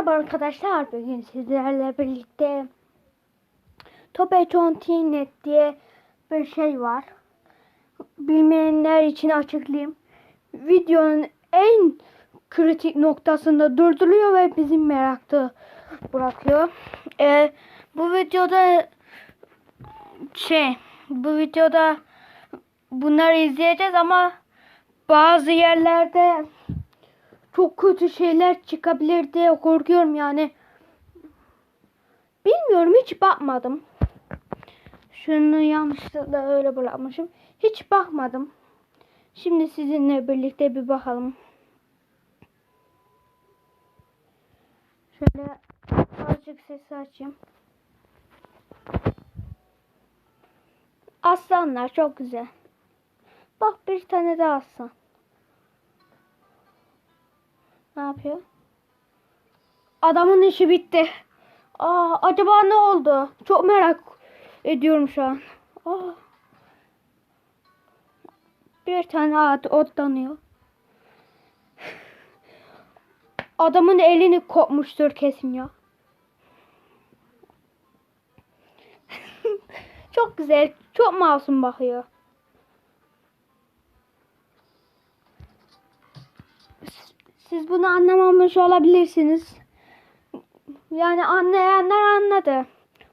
Merhaba arkadaşlar. Bugün sizlerle birlikte Topecontinet diye bir şey var. Bilmeyenler için açıklayayım. Videonun en kritik noktasında durduruyor ve bizim merakta bırakıyor. Ee, bu videoda şey bu videoda bunları izleyeceğiz ama bazı yerlerde çok kötü şeyler çıkabilir diye korkuyorum yani. Bilmiyorum hiç bakmadım. Şunu yanlışlıkla öyle bırakmışım. Hiç bakmadım. Şimdi sizinle birlikte bir bakalım. Şöyle azıcık sesi açayım. Aslanlar çok güzel. Bak bir tane daha aslan. Ne yapıyor? Adamın işi bitti. Aa, acaba ne oldu? Çok merak ediyorum şu an. Aa. Bir tane at otlanıyor. Adamın elini kopmuştur kesin ya. çok güzel, çok masum bakıyor. Siz bunu anlamamış olabilirsiniz. Yani anlayanlar anladı.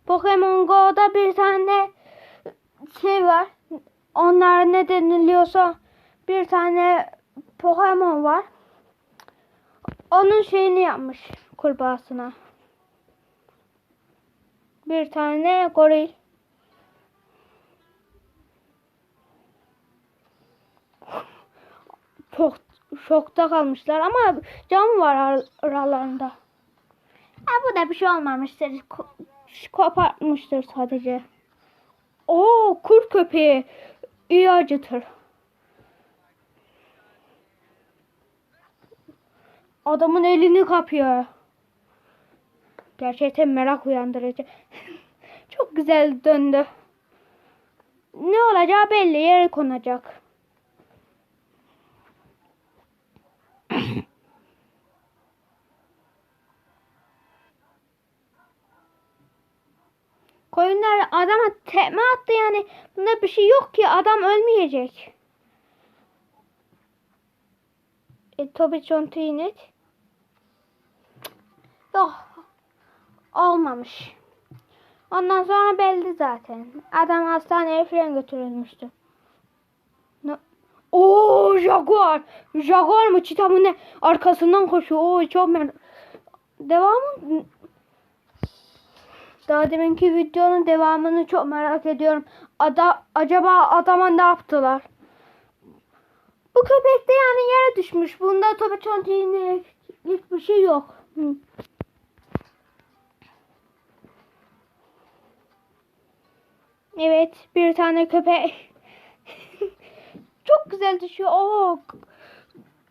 Pokemon Go'da bir tane şey var. Onlar ne deniliyorsa bir tane Pokemon var. Onun şeyini yapmış kurbağasına. Bir tane goril. Çok şokta kalmışlar ama cam var ar- aralarında. Ha, bu da bir şey olmamıştır. Ko- kopartmıştır sadece. Oo kurt köpeği iyi acıtır. Adamın elini kapıyor. Gerçekten merak uyandırıcı. Çok güzel döndü. Ne olacağı belli yere konacak. Koyunlar adama tekme attı yani. Bunda bir şey yok ki. Adam ölmeyecek. E, Toby John Teenet. Yok. Olmamış. Ondan sonra belli zaten. Adam hastaneye falan götürülmüştü. Ne? Oo Jaguar. Jaguar mı? Çita mı ne? Arkasından koşuyor. Oo çok mer... Devamı daha deminki videonun devamını çok merak ediyorum. Ada, acaba adama ne yaptılar? Bu köpek de yani yere düşmüş. Bunda tabii çantayı hiçbir şey yok. Evet bir tane köpek. çok güzel düşüyor. Oo,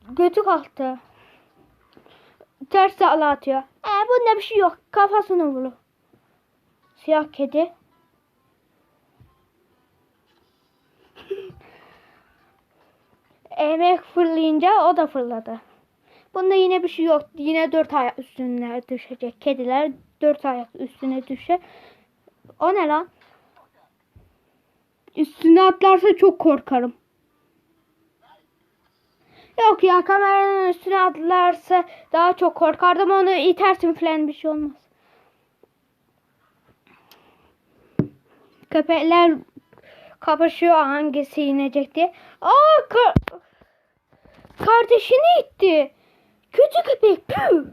götü kalktı. Ters sağla atıyor. E bunda bir şey yok. Kafasını vurdu. Siyah kedi. Emek fırlayınca o da fırladı. Bunda yine bir şey yok. Yine dört ayak üstüne düşecek. Kediler dört ayak üstüne düşer. O ne lan? Üstüne atlarsa çok korkarım. Yok ya kameranın üstüne atlarsa daha çok korkardım. Onu itersin falan bir şey olmaz. Köpekler kapışıyor hangisi inecek diye. Aa ka- kardeşini itti. Kötü köpek. Püh.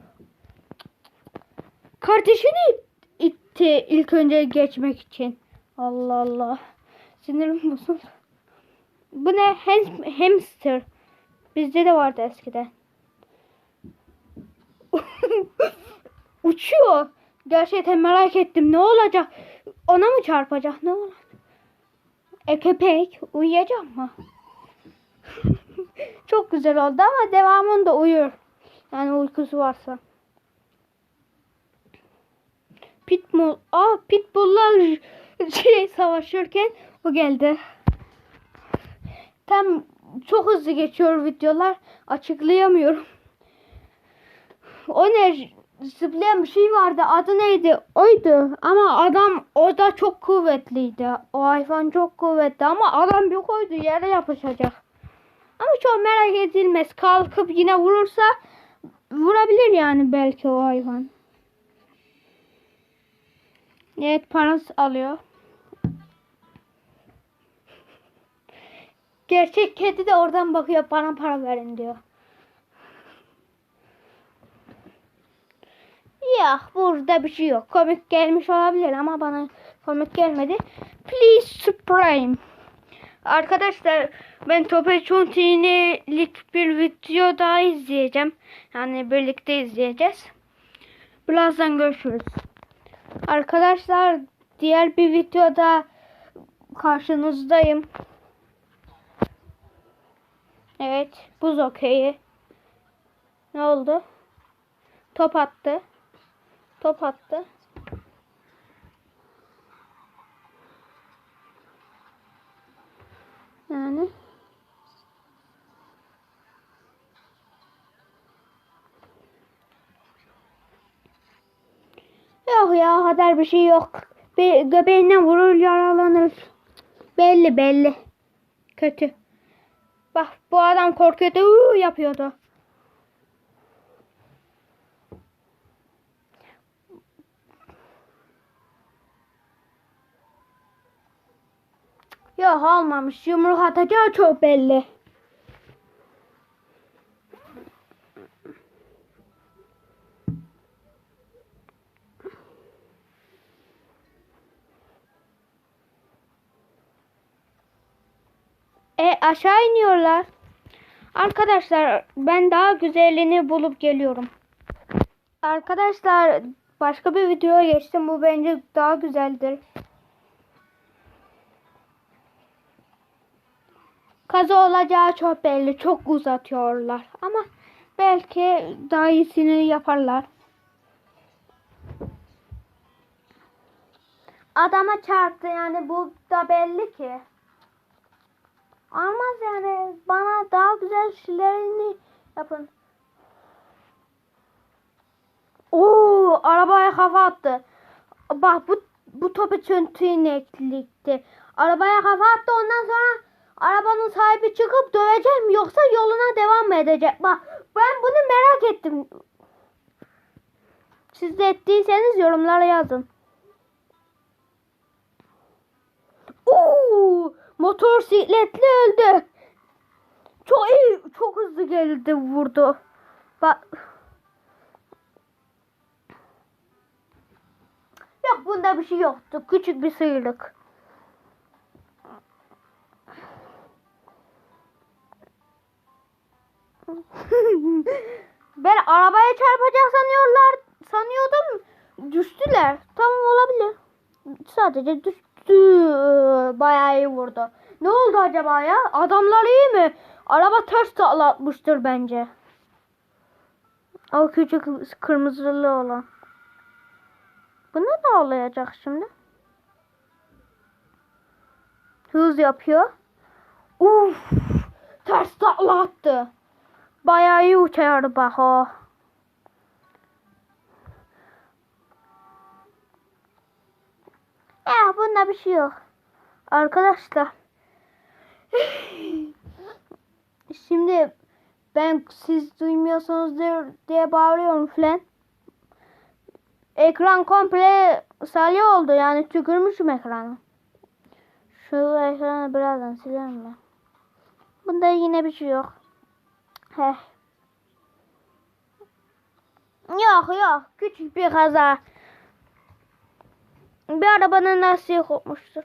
Kardeşini itti ilk önce geçmek için. Allah Allah. Sinirim bozuldu. Bu ne? Hem- hamster. Bizde de vardı eskiden. Uçuyor. Gerçekten merak ettim. Ne olacak? Ona mı çarpacak? Ne olacak? E köpek uyuyacak mı? Çok güzel oldu ama devamında uyur. Yani uykusu varsa. Pitbull. Aa pitbulllar şey savaşırken o geldi. Tam çok hızlı geçiyor videolar. Açıklayamıyorum. O ne? Zıplayan bir şey vardı. Adı neydi? Oydu. Ama adam o da çok kuvvetliydi. O hayvan çok kuvvetli ama adam bir koydu yere yapışacak. Ama çok merak edilmez. Kalkıp yine vurursa vurabilir yani belki o hayvan. Evet parası alıyor. Gerçek kedi de oradan bakıyor bana para verin diyor. Ya burada bir şey yok. Komik gelmiş olabilir ama bana komik gelmedi. Please subscribe. Arkadaşlar ben Tope Çunti'nilik bir video daha izleyeceğim. Yani birlikte izleyeceğiz. Birazdan görüşürüz. Arkadaşlar diğer bir videoda karşınızdayım. Evet buz okeyi. Ne oldu? Top attı. Top attı. Yani. Yok ya kadar bir şey yok. Bir göbeğine vurur yaralanır. Belli belli. Kötü. Bak bu adam korkuyordu yapıyordu. Yok almamış. Yumruk atacağı çok belli. E aşağı iniyorlar. Arkadaşlar ben daha güzelini bulup geliyorum. Arkadaşlar başka bir videoya geçtim. Bu bence daha güzeldir. Kaza olacağı çok belli. Çok uzatıyorlar. Ama belki daha iyisini yaparlar. Adama çarptı yani bu da belli ki. Olmaz yani. Bana daha güzel şeylerini yapın. Oo, arabaya kafa attı. Bak bu bu topu çöntüğüneklikti. Arabaya kafa attı ondan sonra arabanın sahibi çıkıp dövecek mi yoksa yoluna devam mı edecek? Bak ben bunu merak ettim. Siz de ettiyseniz yorumlara yazın. Oo, motosikletli öldü. Çok iyi, çok hızlı geldi vurdu. Bak. Yok bunda bir şey yoktu. Küçük bir sıyrık. ben arabaya çarpacak sanıyorlar sanıyordum. Düştüler. Tamam olabilir. Sadece düştü. Bayağı iyi vurdu. Ne oldu acaba ya? Adamlar iyi mi? Araba ters atmıştır bence. O küçük kırmızılı olan. Bu ne olacak şimdi? Hız yapıyor. Uf! Ters takla. Bayağı iyi uçuyordu bak o. Ya bunda bir şey yok. Arkadaşlar. Şimdi ben siz duymuyorsunuz diye bağırıyorum falan. Ekran komple salya oldu yani tükürmüşüm ekranı. Şu ekranı birazdan silerim ben. Bunda yine bir şey yok. Heh. Yok yok küçük bir kaza. Bir arabanın lastiği kopmuştur.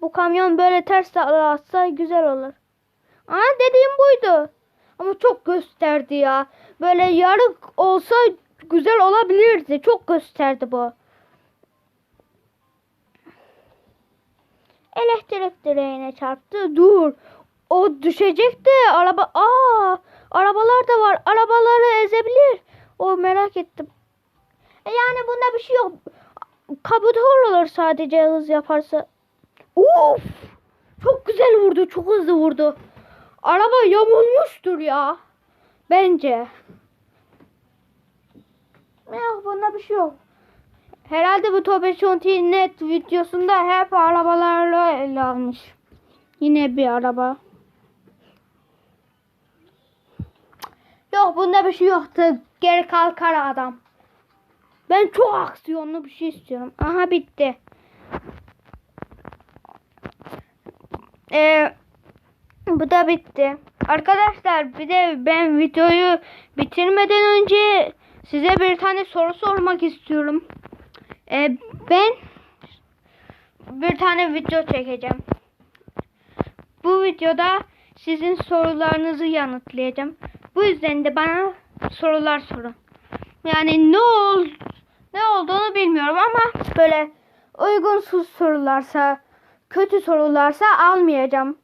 Bu kamyon böyle ters atsa güzel olur. Aa dediğim buydu. Ama çok gösterdi ya. Böyle yarık olsa güzel olabilirdi. Çok gösterdi bu. Elektrik direğine çarptı. Dur. O düşecekti. Araba aa arabalar da var. Arabaları ezebilir. O merak ettim. E yani bunda bir şey yok. Kabutu olur sadece hız yaparsa. Of! Çok güzel vurdu. Çok hızlı vurdu. Araba yamulmuştur ya. Bence. bunda bir şey yok. Herhalde bu Tobe Çonti net videosunda hep arabalarla ele almış. Yine bir araba. Yok bunda bir şey yoktu. Geri kalkar adam. Ben çok aksiyonlu bir şey istiyorum. Aha bitti. Ee, bu da bitti. Arkadaşlar bir de ben videoyu bitirmeden önce size bir tane soru sormak istiyorum. Ee, ben bir tane video çekeceğim. Bu videoda sizin sorularınızı yanıtlayacağım. Bu yüzden de bana sorular sorun. Yani ne ol ne olduğunu bilmiyorum ama böyle uygunsuz sorularsa, kötü sorularsa almayacağım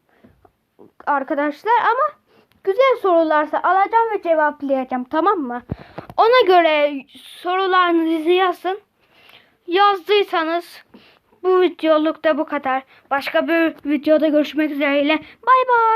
arkadaşlar ama güzel sorularsa alacağım ve cevaplayacağım tamam mı? Ona göre sorularınızı yazın. Yazdıysanız bu videoluk da bu kadar. Başka bir videoda görüşmek üzere. Bay bay.